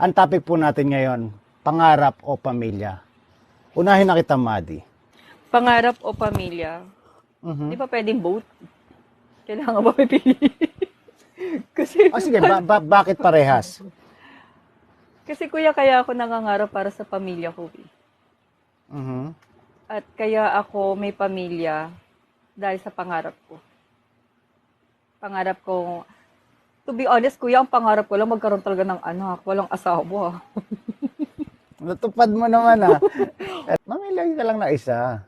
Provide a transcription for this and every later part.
Ang topic po natin ngayon, pangarap o pamilya. Unahin na kita, Madi. Pangarap o pamilya? Mhm. Di ba pwedeng both? Kailangan ba pipili? kasi, O sige, ba- ba- bakit parehas? kasi kuya, kaya ako nangangarap para sa pamilya ko. eh. Mhm. At kaya ako may pamilya dahil sa pangarap ko. Pangarap ko, to be honest, kuya, ang pangarap ko lang magkaroon talaga ng anak, walang asawa. Natupad mo naman ah. Mamilagay ka lang na isa.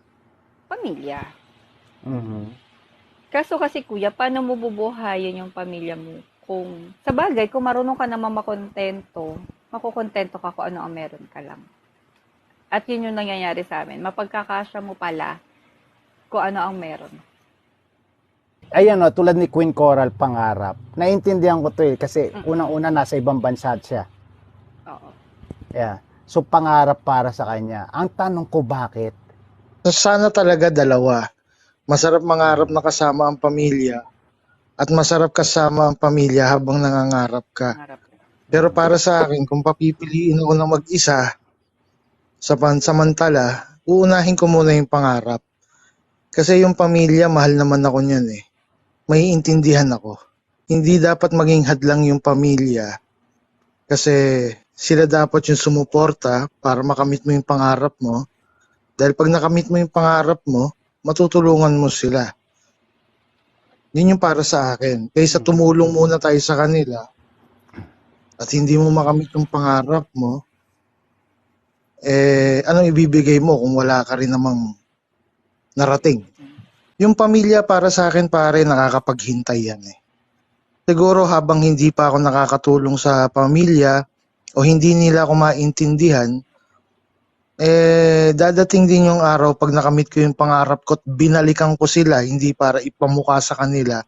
Pamilya. Mhm. Kaso kasi kuya, paano mo bubuhayin yung pamilya mo? Kung, sa bagay, kung marunong ka naman makontento, makukontento ka kung ano ang meron ka lang. At yun yung nangyayari sa amin. Mapagkakasya mo pala kung ano ang meron. Ayan o, tulad ni Queen Coral, pangarap. Naintindihan ko to eh, kasi Mm. unang-una nasa ibang bansa siya. Oo. Yeah. So, pangarap para sa kanya. Ang tanong ko, bakit? Sana talaga dalawa. Masarap mangarap na kasama ang pamilya at masarap kasama ang pamilya habang nangangarap ka. Pero para sa akin, kung papipiliin ako ng mag-isa sa pansamantala, uunahin ko muna yung pangarap. Kasi yung pamilya, mahal naman ako niyan eh. May intindihan ako. Hindi dapat maging hadlang yung pamilya kasi sila dapat yung sumuporta para makamit mo yung pangarap mo. Dahil pag nakamit mo yung pangarap mo, matutulungan mo sila. Yun yung para sa akin. Kaysa tumulong muna tayo sa kanila at hindi mo makamit yung pangarap mo, eh, anong ibibigay mo kung wala ka rin namang narating? Yung pamilya para sa akin pare nakakapaghintay yan eh. Siguro habang hindi pa ako nakakatulong sa pamilya o hindi nila ako maintindihan, eh, dadating din yung araw pag nakamit ko yung pangarap ko at binalikan ko sila, hindi para ipamukha sa kanila,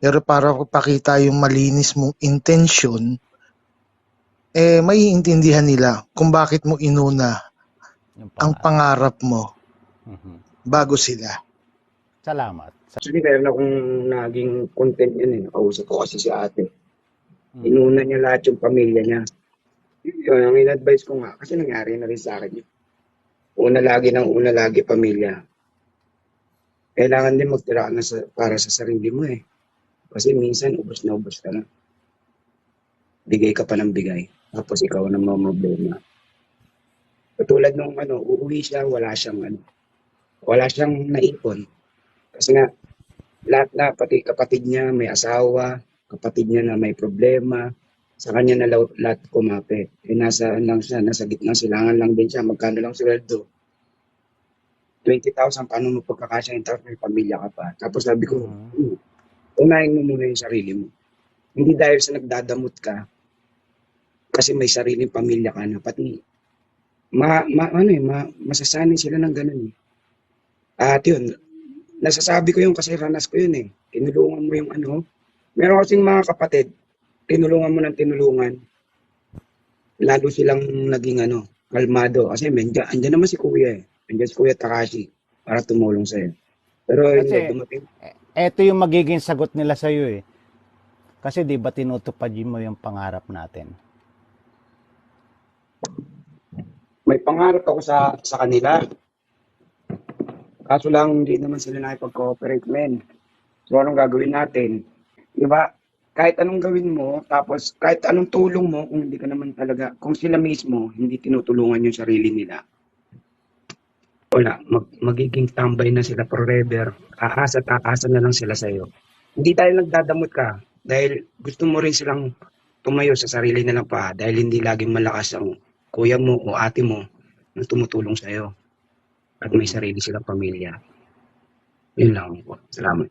pero para pakita yung malinis mong intention, eh, may intindihan nila kung bakit mo inuna Yung ang pangarap. pangarap mo Mhm. bago sila. Salamat. Sa- Actually, meron akong naging content yun eh. Nakausap ko kasi si ate. Hmm. Inuna niya lahat yung pamilya niya. Yun, ang in-advise ko nga, kasi nangyari na rin sa akin. Una lagi ng una lagi pamilya. Kailangan din magtira na sa, para sa sarili mo eh. Kasi minsan, ubos na ubos ka na. Bigay ka pa ng bigay. Tapos ikaw na mga problema. Katulad nung ano, uuwi siya, wala siyang ano, wala siyang naipon. Kasi nga, lahat na, pati kapatid niya may asawa, kapatid niya na may problema, sa kanya na lahat, lahat kumapit. Eh, nasa, lang siya, nasa gitnang silangan lang din siya, magkano lang sweldo. 20,000, paano mo pagkakasya yung tapos may pamilya ka pa. Tapos sabi ko, Mhm. "Hmm, unahin mo muna yung sarili mo. Hindi dahil sa nagdadamot ka, kasi may sariling pamilya ka na, pati, ma, ma, ano eh, ma, masasanay sila ng ganun eh. At yun, nasasabi ko yun kasi ranas ko yun eh. Tinulungan mo yung ano. Meron kasing mga kapatid, tinulungan mo ng tinulungan. Lalo silang naging ano, kalmado. Kasi andyan, andyan naman si Kuya eh. Andyan si Kuya Takashi para tumulong sa'yo. Pero Kasi- dumating. Ito yung magiging sagot nila sa iyo eh. Kasi 'di ba tinutupad mo yung pangarap natin? May pangarap ako sa sa kanila. Kaso lang, hindi naman sila nakipag-cooperate, men. So, anong gagawin natin? Di ba? Kahit anong gawin mo, tapos kahit anong tulong mo, kung hindi ka naman talaga, kung sila mismo, hindi tinutulungan yung sarili nila, wala, mag, magiging tambay na sila forever. Aasa at aasa na lang sila sa'yo. Hindi tayo nagdadamot ka dahil gusto mo rin silang tumayo sa sarili nilang paa dahil hindi laging malakas ang kuya mo o ate mo na tumutulong sa'yo. At may sarili silang pamilya. Yun lang po. Salamat.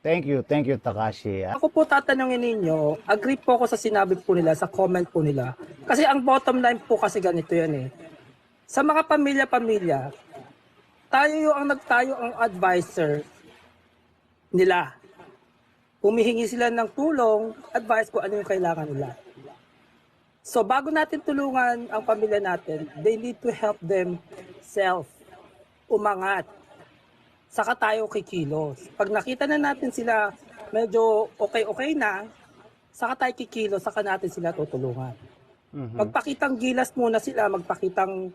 Thank you, thank you Takashi. Ako po tatanungin ninyo, agree po ako sa sinabi po nila, sa comment po nila. Kasi ang bottom line po kasi ganito yan eh. Sa mga pamilya-pamilya, tayo yung ang nagtayo ang advisor nila. Humihingi sila ng tulong, advice kung ano yung kailangan nila. So bago natin tulungan ang pamilya natin, they need to help themselves umangat saka tayo kikilos. Pag nakita na natin sila medyo okay-okay na, saka tayo kikilos, saka natin sila tutulungan. Mhm. Magpakitang gilas muna sila, magpakitang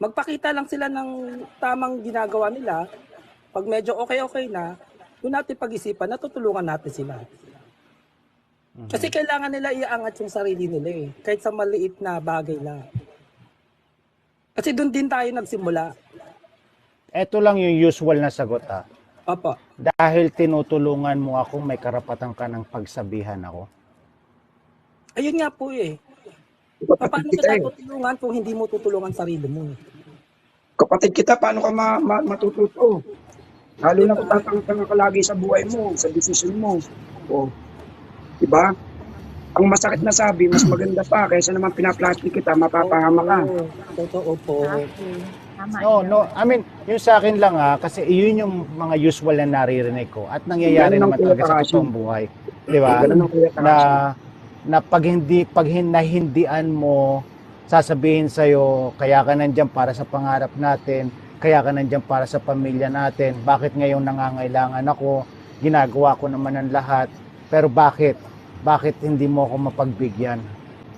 magpakita lang sila ng tamang ginagawa nila. Pag medyo okay-okay na, doon natin pag-isipan, natutulungan natin sila. Mhm. Kasi kailangan nila iaangat yung sarili nila eh, kahit sa maliit na bagay lang. Kasi doon din tayo nagsimula. Ito lang yung usual na sagot ha. Opo. Dahil tinutulungan mo ako, may karapatan ka ng pagsabihan ako. Ayun nga po eh. Paano kita kita eh. tutulungan kung hindi mo tutulungan sarili mo? eh? Kapatid kita, paano ka ma- ma- matututo? Lalo na kung tatanga ka lagi sa buhay mo, sa desisyon mo. O, diba? Ang masakit na sabi, mas maganda pa kaysa naman pinaplastic kita, mapapahama ka. Oo, Totoo po. Tama No, yun. no. I mean, yung sa akin lang ha, kasi yun yung mga usual na naririnig ko at nangyayari naman talaga sa totoong buhay. Di ba? Na, na pag hindi, pag hinahindian mo, sasabihin sa'yo, kaya ka nandyan para sa pangarap natin, kaya ka nandyan para sa pamilya natin, bakit ngayon nangangailangan ako, ginagawa ko naman ang lahat, pero bakit? Bakit hindi mo ako mapagbigyan?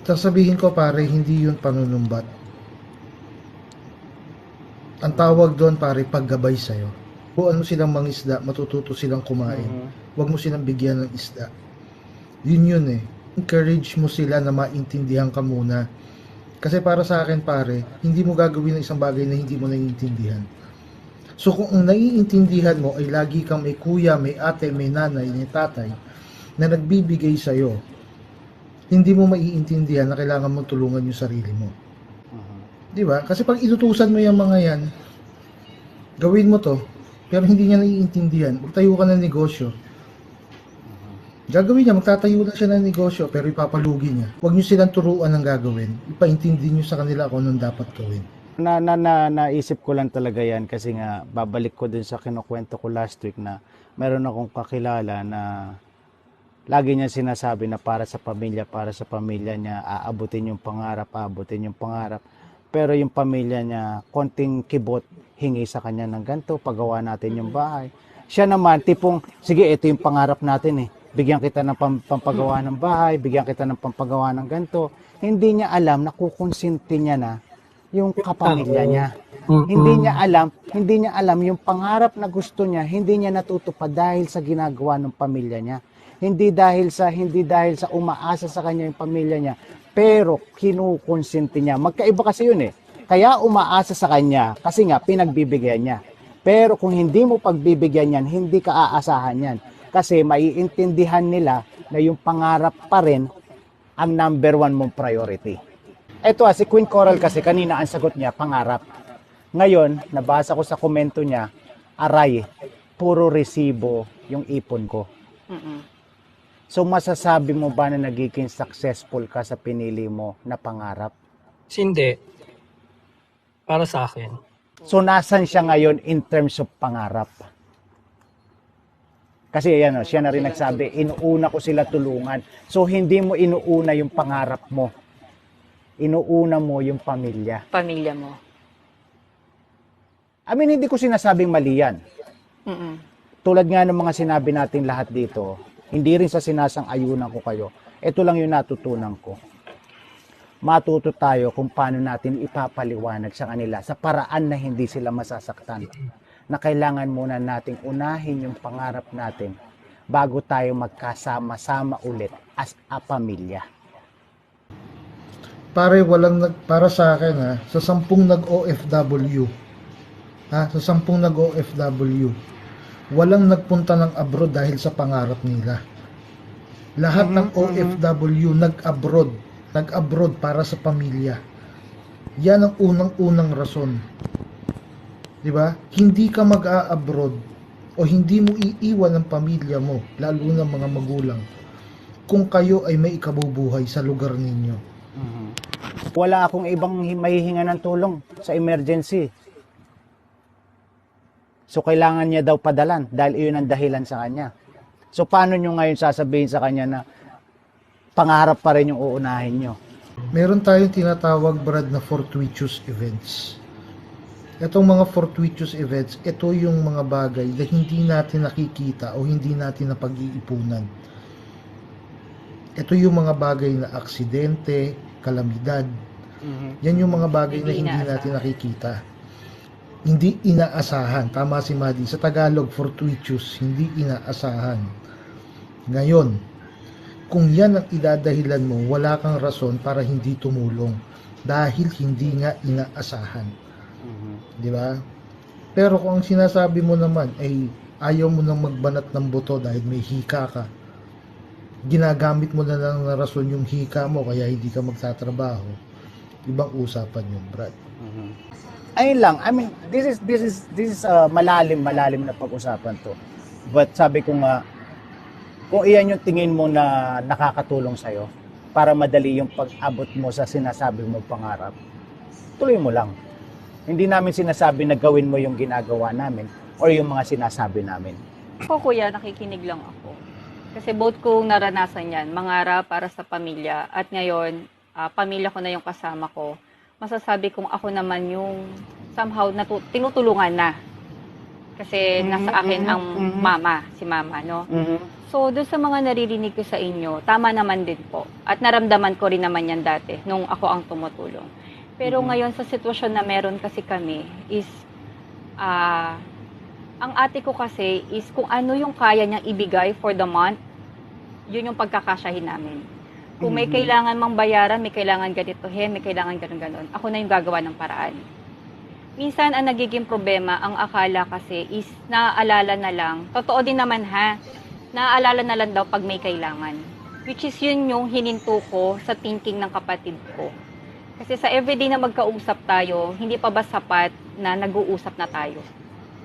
Sasabihin ko pare, hindi yun panunumbat. Ang tawag doon pare, paggabay sa'yo. Buwan mo silang mangisda, matututo silang kumain. Mhm. Huwag mo silang bigyan ng isda. Yun yun eh. Encourage mo sila na maintindihan ka muna. Kasi para sa akin pare, hindi mo gagawin ng isang bagay na hindi mo naiintindihan. So kung ang naiintindihan mo ay lagi kang may kuya, may ate, may nanay, may tatay na nagbibigay sa'yo, hindi mo maiintindihan na kailangan mo tulungan yung sarili mo. Di ba? Kasi pag inutusan mo yung mga yan, gawin mo to, pero hindi niya naiintindihan, magtayo ka ng negosyo. Gagawin niya, magtatayo na siya ng negosyo, pero ipapalugi niya. Huwag niyo silang turuan ng gagawin. Ipaintindi niyo sa kanila kung anong dapat gawin. na, na, na naisip ko lang talaga yan kasi nga babalik ko din sa kinukwento ko last week na meron akong kakilala na lagi niya sinasabi na para sa pamilya, para sa pamilya niya, aabutin yung pangarap, aabutin yung pangarap. Pero yung pamilya niya, konting kibot, hingi sa kanya ng ganito, pagawa natin yung bahay. Siya naman, tipong, sige, ito yung pangarap natin eh. Bigyan kita ng pam- pampagawa ng bahay, bigyan kita ng pampagawa ng ganito. Hindi niya alam na kukonsinti niya na yung kapamilya niya. Hindi niya alam, hindi niya alam yung pangarap na gusto niya, hindi niya natutupad dahil sa ginagawa ng pamilya niya. Hindi dahil sa hindi dahil sa umaasa sa kanya yung pamilya niya, pero kinukonsinti niya. Magkaiba kasi yun eh. Kaya umaasa sa kanya kasi nga pinagbibigyan niya. Pero kung hindi mo pagbibigyan yan, hindi ka aasahan yan. Kasi maiintindihan nila na yung pangarap pa rin ang number one mong priority. Ito ah, si Queen Coral kasi kanina ang sagot niya, pangarap. Ngayon, nabasa ko sa komento niya, aray, puro resibo yung ipon ko. Mm-mm. So masasabi mo ba na nagiging successful ka sa pinili mo na pangarap? Hindi. Para sa akin. So nasan siya ngayon in terms of pangarap? Kasi yan, oh, siya na rin nagsabi, inuuna ko sila tulungan. So hindi mo inuuna yung pangarap mo. Inuuna mo yung pamilya. Pamilya mo. I mean, hindi ko sinasabing mali yan. Mm-mm. tulad nga ng mga sinabi natin lahat dito, hindi rin sa sinasang-ayunan ko kayo. Ito lang yung natutunan ko. Matuto tayo kung paano natin ipapaliwanag sa kanila sa paraan na hindi sila masasaktan. Na kailangan muna nating unahin yung pangarap natin bago tayo magkasama-sama ulit as a pamilya. Pare, walang nag, para sa akin ha, sa sampung nag-OFW, ha, sa sampung nag-OFW, walang nagpunta ng abroad dahil sa pangarap nila. Lahat ng OFW nag-abroad, nag-abroad para sa pamilya. Yan ang unang-unang rason. 'Di ba? Hindi ka mag-a-abroad o hindi mo iiwan ang pamilya mo, lalo na mga magulang, kung kayo ay may ikabubuhay sa lugar ninyo. Wala akong ibang hi- mahihinga ng tulong sa emergency. So kailangan niya daw padalan dahil iyon ang dahilan sa kanya. So paano nyo ngayon sasabihin sa kanya na pangarap pa rin yung uunahin nyo? Meron tayong tinatawag Brad na fortuitous events. Itong mga fortuitous events, ito yung mga bagay na hindi natin nakikita o hindi natin napag-iipunan. Ito yung mga bagay na aksidente, kalamidad. Mhm. Yan yung mga bagay na Hindi hindi inaasahan. natin nakikita. Hindi inaasahan. Tama si Madi. Sa Tagalog, fortuitous. Hindi inaasahan. Ngayon, kung yan ang idadahilan mo, wala kang rason para hindi tumulong. Dahil hindi nga inaasahan. Mhm. Di ba? Pero kung ang sinasabi mo naman ay ayaw mo nang magbanat ng buto dahil may hika ka, ginagamit mo na lang na rason yung hika mo kaya hindi ka magtatrabaho, ibang usapan yun, Brad. Mhm. Ayun lang. I mean, this is this is this is uh, malalim malalim na pag-usapan to. But sabi ko nga kung iyan yung tingin mo na nakakatulong sa'yo para madali yung pag-abot mo sa sinasabi mo pangarap, tuloy mo lang. Hindi namin sinasabi na gawin mo yung ginagawa namin or yung mga sinasabi namin. Ako kuya, nakikinig lang ako. Kasi both kong naranasan yan, mangarap para sa pamilya. At ngayon, ah, pamilya ko na yung kasama ko. Masasabi kong ako naman yung somehow natu- tinutulungan na. Kasi Mhm, nasa akin mhm, ang mhm. mama, si mama, no? So, doon sa mga naririnig ko sa inyo, tama naman din po. At naramdaman ko rin naman yan dati, nung ako ang tumutulong. Pero Mhm. ngayon, sa sitwasyon na meron kasi kami, is, ah, ang ate ko kasi is kung ano yung kaya niyang ibigay for the month, yun yung pagkakasyahin namin. Kung may Mhm. kailangan mang bayaran, may kailangan ganitohin, may kailangan ganun ganon ako na yung gagawa ng paraan. Minsan, ang nagiging problema, ang akala kasi is naaalala na lang. Totoo din naman ha, naaalala na lang daw pag may kailangan. Which is yun yung hininto ko sa thinking ng kapatid ko. Kasi sa everyday na magkausap tayo, hindi pa ba sapat na nag-uusap na tayo?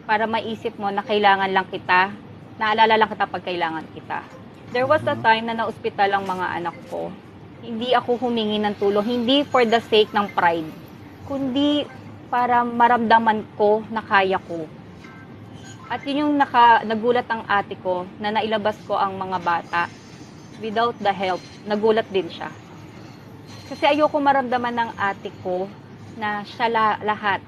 Para maisip mo na kailangan lang kita, naalala lang kita pag kailangan kita. There was a time na na-ospital ang mga anak ko. Hindi ako humingi ng tulong, hindi for the sake ng pride, kundi para maramdaman ko na kaya ko. At yun yung naka, nagulat ang ate ko na nailabas ko ang mga bata without the help. Nagulat din siya. Kasi ayoko maramdaman ng ate ko na siya la- lahat.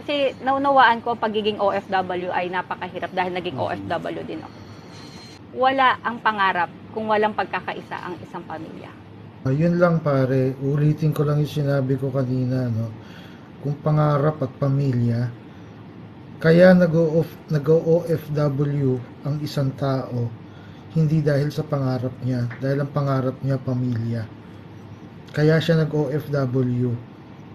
Kasi naunawaan ko ang pagiging OFW ay napakahirap dahil naging OFW din ako. Wala ang pangarap kung walang pagkakaisa ang isang pamilya. Ayun lang pare, ulitin ko lang yung sinabi ko kanina, no? Kung pangarap at pamilya, kaya nag-OFW ang isang tao, hindi dahil sa pangarap niya, dahil ang pangarap niya pamilya. Kaya siya nag-OFW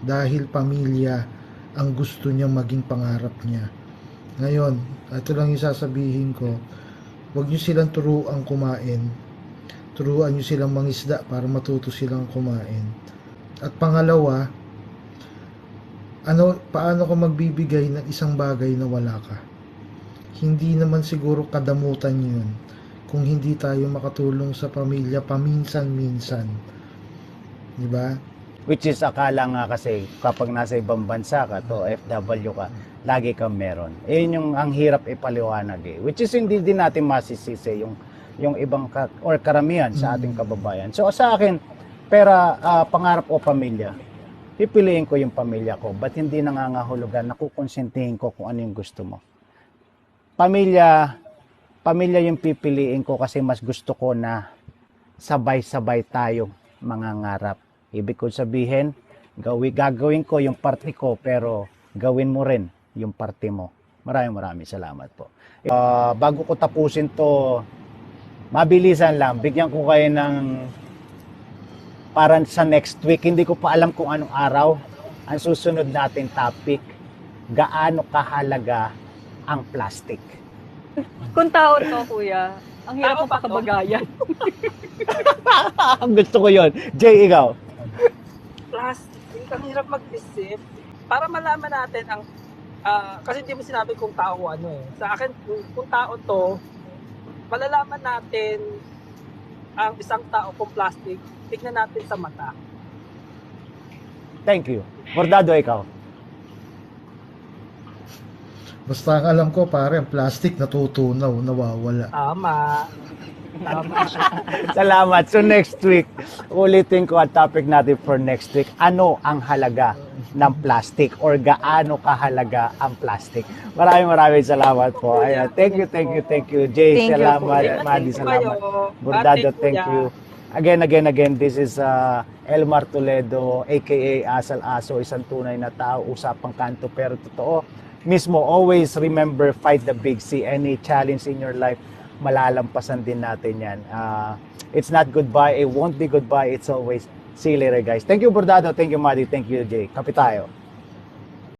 dahil pamilya ang gusto niya maging pangarap niya. Ngayon, ito lang yung sasabihin ko, huwag niyo silang turuang kumain, turuan nyo silang mangisda para matuto silang kumain. At pangalawa, ano, paano ka magbibigay ng isang bagay na wala ka? Hindi naman siguro kadamutan yun kung hindi tayo makatulong sa pamilya paminsan-minsan. Di ba? Which is akala nga kasi kapag nasa ibang bansa ka to, FW ka, lagi kang meron. Yun yung ang hirap ipaliwanag eh. Which is hindi din natin masisisi yung yung ibang ka, or karamihan sa ating kababayan. So sa akin, pera, ah, pangarap o pamilya, pipiliin ko yung pamilya ko. But hindi nangangahulugan na kukonsintihin ko kung ano yung gusto mo. Pamilya, pamilya yung pipiliin ko kasi mas gusto ko na sabay-sabay tayo mangangarap. Ibig ko sabihin, gawi, gagawin ko yung parte ko pero gawin mo rin yung parte mo. Maraming maraming salamat po. Ah, bago ko tapusin to, mabilisan lang, bigyan ko kayo ng para sa next week. Hindi ko pa alam kung anong araw. Ang susunod nating topic, gaano kahalaga ang plastic. Kung tao to, kuya, ang hirap to? pakabagayan. Gusto ko yon Jay, ikaw. Plastic, ang hirap mag-isip. Para malaman natin ang, ah, kasi hindi mo sinabi kung tao ano eh. Sa akin, kung, kung tao to, malalaman natin ang isang tao kung plastic, tignan natin sa mata. Thank you. Bordado, ikaw. Basta ang alam ko, pare, ang plastic natutunaw, nawawala. Tama. Tama. Salamat. So next week, ulitin ko ang topic natin for next week. Ano ang halaga ng plastic or gaano kahalaga ang plastic? Maraming maraming salamat po. Ayan. Thank you, thank you, thank you. Jay, Thank salamat. You kayo. salamat. Bordado, thank you. Again, again, again, this is uh, Elmar Toledo, aka Asal Aso, isang tunay na tao, usapang kanto pero totoo. Mismo, always remember, fight the big C. Any challenge in your life, malalampasan din natin yan. Uh, it's not goodbye, it won't be goodbye, it's always see you later guys. Thank you, Bordado. Thank you, Madi. Thank you, Jay. Kapi tayo.